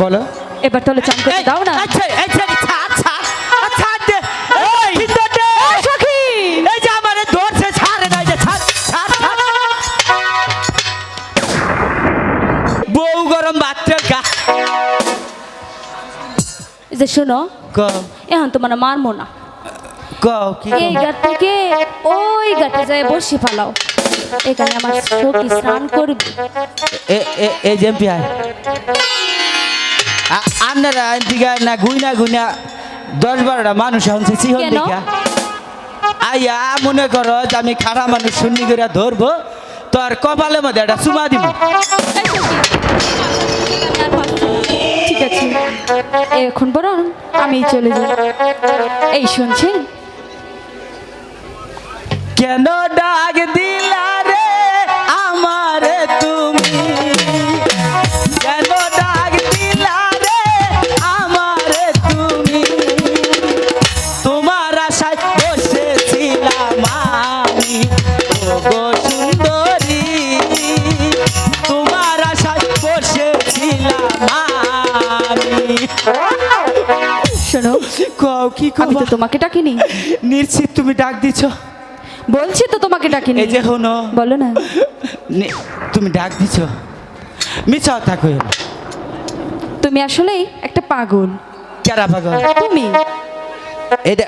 বলো এবার তাহলে চান করে দাও না আচ্ছা আচ্ছা ছাড় ছাড় আ, ছাড় দে এই ভিতর এই সখী এই যে আমারে ধরছে ছাড় না যে ছাড় বউ গরম বাচ্চা গা এই যে শোনো ক এখন তোমার মারমো না ক কি এই ঘাট থেকে ওই ঘাটে যায় বসে পালাও এখানে আমার সখী স্নান করবে এ এ এ জেমপি আয় আপনারা দিঘা না গুইনা গুইনা দশ বারোটা মানুষ হচ্ছে সিহন? দিঘা আইয়া মনে করো যে আমি খাড়া মানুষ শুনি করে ধরবো তোর কপালের মধ্যে একটা চুমা দিব। ঠিক আছে এখন বরং আমি চলে যাই। এই শুনছেন? কেন ডাক দিলা শোনো কও কি আমি তো তোমাকে ডাকিনি। নিশ্চিত তুমি ডাক দিছ। বলছি তো তোমাকে ডাকিনি। এই যে হনো বলো না। তুমি ডাক দিছ। মিছাও থাকো তুমি আসলেই একটা পাগল। কেরা পাগল? তুমি? এটা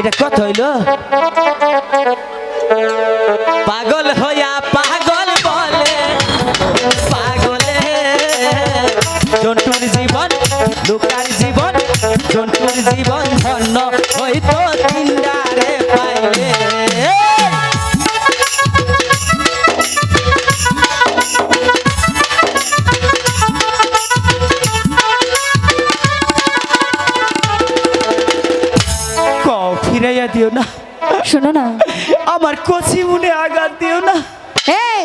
এটা কত হইল? পাগল হইয়া পাগল বলে পাগলে। জন্তুর জীবন লোকার জীবন জীবন ধন্য হইতো পাইলে। ফিরাইয়া দিও না। শোনো না। আমার কচি মনে আঘাত দিও না। এই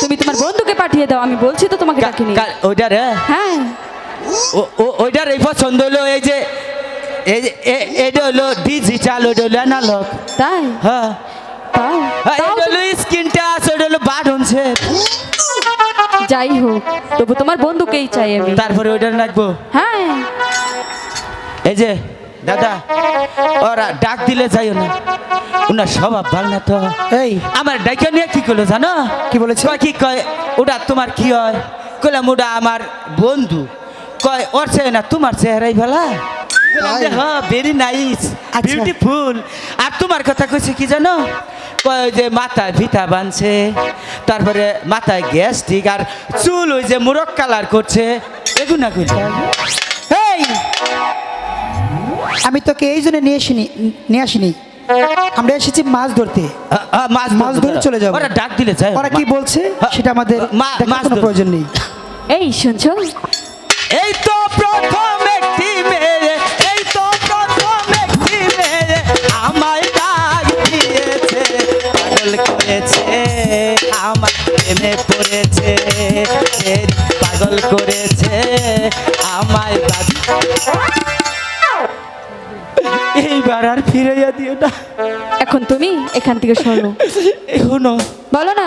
তুমি তোমার বন্ধুকে পাঠিয়ে দাও আমি বলছি তো তোমাকে ডাকিনি। ওইটা রে? হ্যাঁ। ওইটার এই পছন্দ হলো এই যে এই যে এ- এটা হলো ডিজিটাল ওইটা হলো অ্যানালগ তাই? হ্যাঁ। হ্যাঁ, এটা হলো স্ক্রিন টাচ ওইটা হলো বাটন সেট যাই হোক তবু তোমার বন্ধুকেই চাই আমি। তারপরে ওইটা রাখব। হ্যাঁ। এই যে দাদা ওরা ডাক দিলে যাইও না। ওনার স্বভাব ভালো না তো। এই। আমার ডাইকা নিয়ে কি করল জানো? কি বলেছে? কি কয় ওটা তোমার কি হয়? কইলাম ওটা আমার বন্ধু। কয় ওর চেয়ে না তোমার চেহারাই ভালা? হ্যাঁ ভেরি নাইস। বিউটিফুল আর তোমার কথা কইছে কি জানো? কয় যে মাথায় ভিতা বানছে তারপরে মাথায় গ্যাস্ট্রিক আর চুল ওই যে মুরক কালার করছে এগুনা কইল এই আমি তোকে এই জন্য নিয়ে আসিনি নিয়ে আসিনি। আমরা এসেছি মাছ ধরতে। মাছ মাছ ধরে চলে যাব। ওরা ডাক দিলে যায়। ওরা কি বলছে সেটা আমাদের মাছ প্রয়োজন নেই। এই শুনছো? এই তো প্রথম একটি মেয়ে এই তো প্রথম একটি মেয়ে আমায় ডাক দিয়েছে পাগল করেছে আমার প্রেমে পড়েছে পাগল করেছে আমায় এইবার আর ফিরাইয়া দিও না। এখন তুমি এখান থেকে সরো। এখনও? বলো না।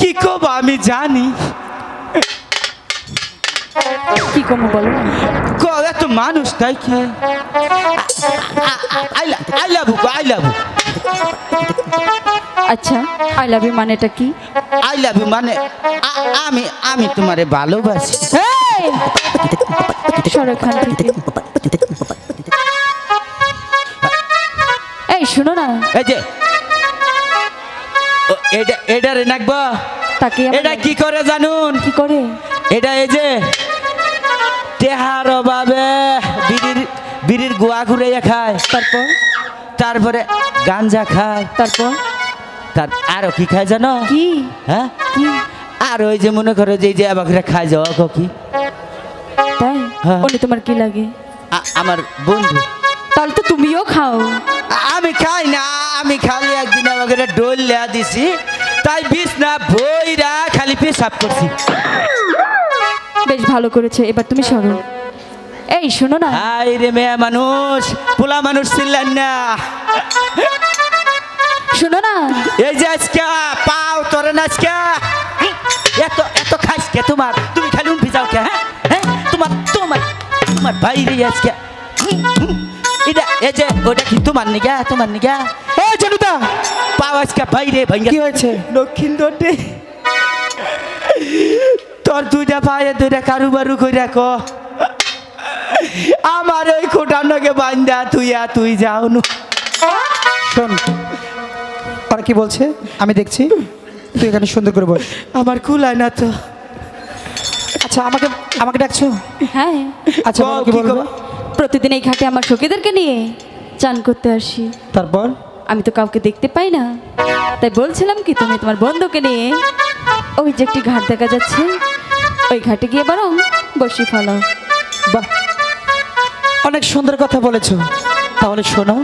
কি করব আমি জানি। কি কমো বলো? ক এত মানুষ তাই কি আই লাভ আই লাভ আচ্ছা আই লাভ ইউ মানেটা কি? আই লাভ ইউ মানে আমি আমি তোমারে ভালোবাসি। এই! সরো এখান থেকে। এই শোনো না। এই যে এটা এটা রে নাকবা। তাকে এটা কি করে জানুন? কি করে? এটা এই যে তেহার বাবে বিড়ির বিড়ির গোয়া ঘুরাইয়া খায়। তারপর? তারপরে গাঞ্জা খায়। তারপর? তার আরও কি খায় জানো? কি? হ্যাঁ? কি? আর ওই যে মনে করো যে যে আবার খায় যাওয়া কি তাই? হ্যাঁ। উনি তোমার কি লাগে? আমার বন্ধু। তাহলে তো তুমিও খাও। আমি খাই না আমি খালি একদিন আমাকে ডোল লেয়া দিছি তাই বিষ না বইরা খালি পেশাব করছি। বেশ ভালো করেছে। এবার তুমি সরো এই শোনো না। হাই রে মেয়ে মানুষ পোলা মানুষ ছিলেন না। শোনো না। এই যে আজকে পাও তোরে না আজকে। এত এত খাইস কে তোমার? তুমি খালি উঠে যাও তোমার তোমার তোমার বাইরে আজকে। এটা এই যে ওটা কি তোমার নিগা তোমার নিগা? ও জনুদা পাও আজকে বাইরে ভাঙ্গা কি হয়েছে? দক্ষিণ দোটে তোর দুইটা পায়ে দুইটা কারু বারু করে রাখো। আমার ওই খোটার নগে বান্দা তুই আ তুই যাও নু। শোন ওরা কি বলছে? আমি দেখছি তুই এখানে সুন্দর করে বল আমার কুলায় না তো। আচ্ছা আমাকে আমাকে ডাকছো? হ্যাঁ। আচ্ছা কও, বলো কি কি বলব প্রতিদিন এই ঘাটে আমার সখীদেরকে নিয়ে চান করতে আসি। তারপর? আমি তো কাউকে দেখতে পাই না। তাই বলছিলাম কি তুমি তোমার বন্ধুকে নিয়ে ওই যে একটি ঘাট দেখা যাচ্ছে ওই ঘাটে গিয়ে বরং বসি ফেলো। বাহ অনেক সুন্দর কথা বলেছ। তাহলে শোনো।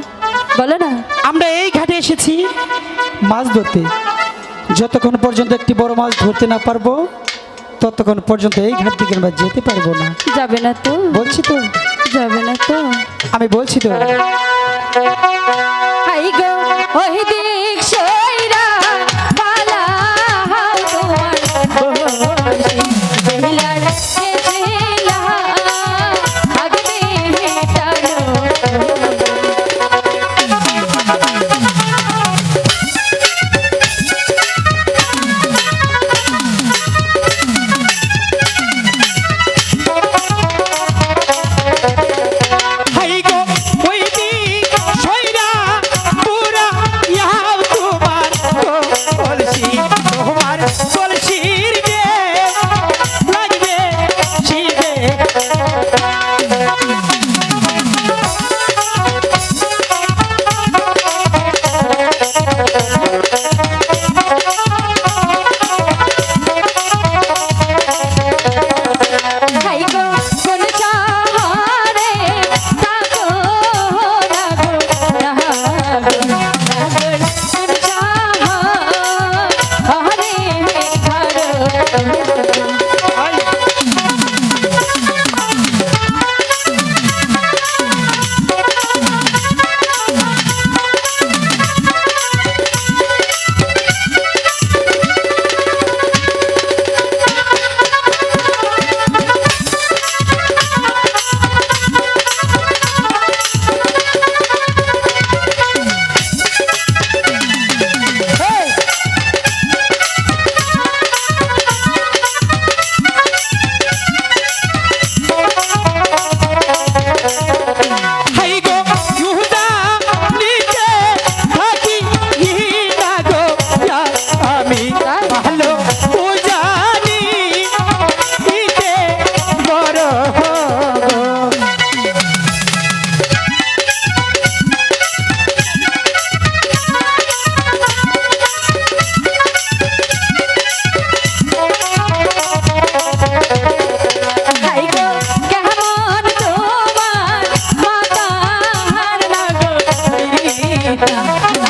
বলো না। আমরা এই ঘাটে এসেছি মাছ ধরতে। যতক্ষণ পর্যন্ত একটি বড় মাছ ধরতে না পারব ততক্ষণ পর্যন্ত এই ঘাট থেকে আমরা যেতে পারব না। যাবে না তো। বলছি তো। যাবে না তো। আমি বলছি তো। হাই গো ওই দিক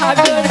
লাগো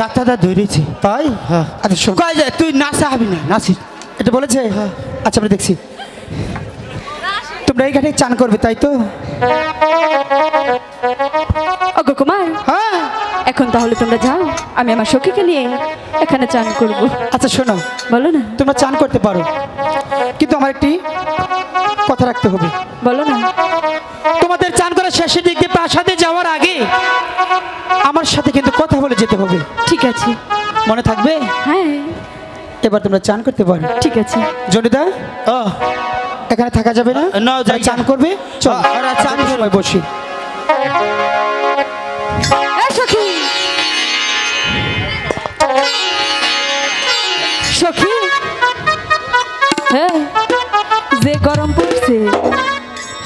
যাত্রাটা ধরেছি। তাই? হ্যাঁ। আচ্ছা শোন। কয় যে তুই নাচা হবি না? নাচি এটা বলেছে? আচ্ছা আমরা দেখছি। তোমরা এই ঘাটে চান করবে তাই তো? অগো কুমার। হ্যাঁ। এখন তাহলে তোমরা যাও আমি আমার সখীকে নিয়ে এখানে চান করব। আচ্ছা শোনো। বলো না। তোমরা চান করতে পারো। কিন্তু আমার একটি কথা রাখতে হবে। বলো না। তোমাদের চান করা শেষের দিক দিয়ে প্রাসাদে যাওয়ার আগে আমার সাথে কিন্তু কথা বলে যেতে হবে। ঠিক আছে। মনে থাকবে? হ্যাঁ। এবার তোমরা চান করতে পারো। ঠিক আছে। জনিদা ও। এখানে থাকা যাবে না? না, যাই চান করবে? চল। হ্যাঁ, চান চান সময় বসি। সখী। সখী। হ্যাঁ যে গরম পড়ছে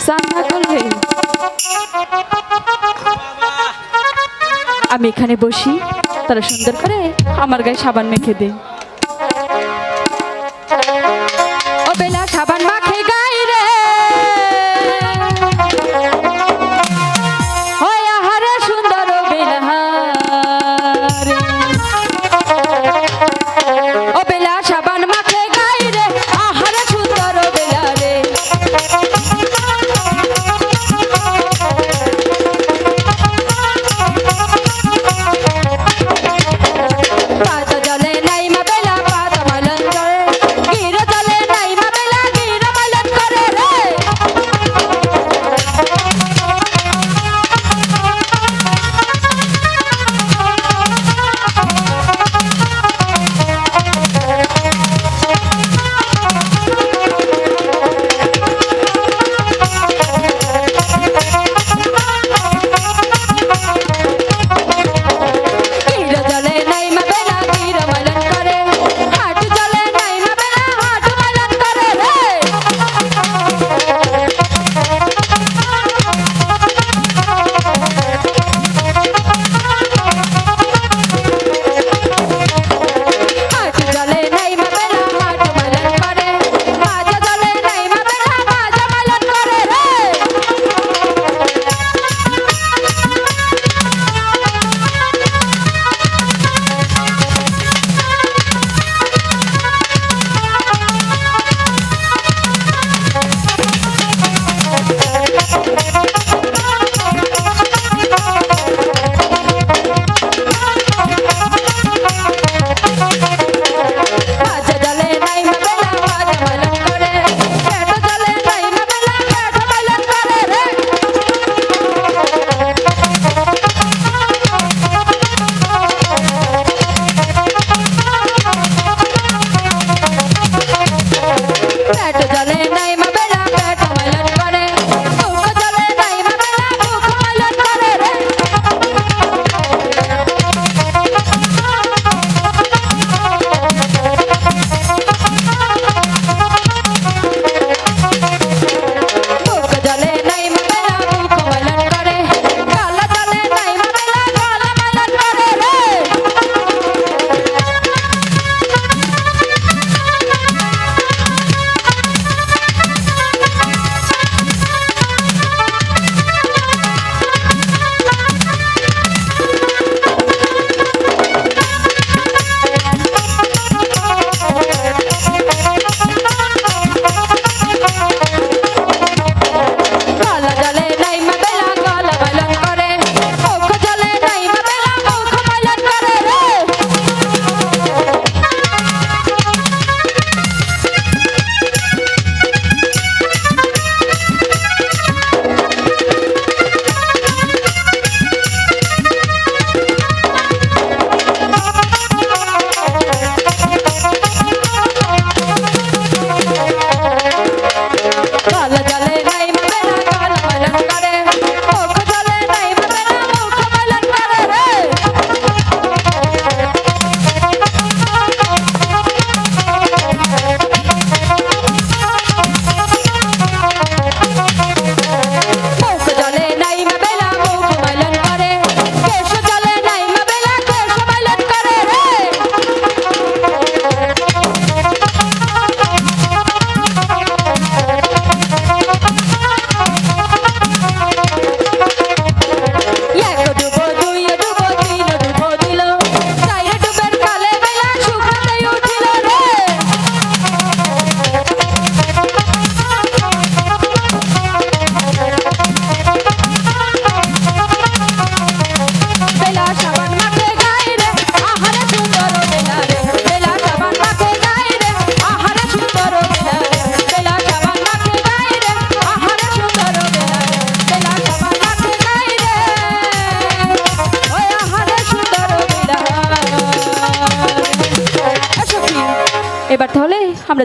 স্নান না করলে আমি এখানে বসি তারা সুন্দর করে আমার গায়ে সাবান মেখে দে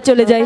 চলে যাই।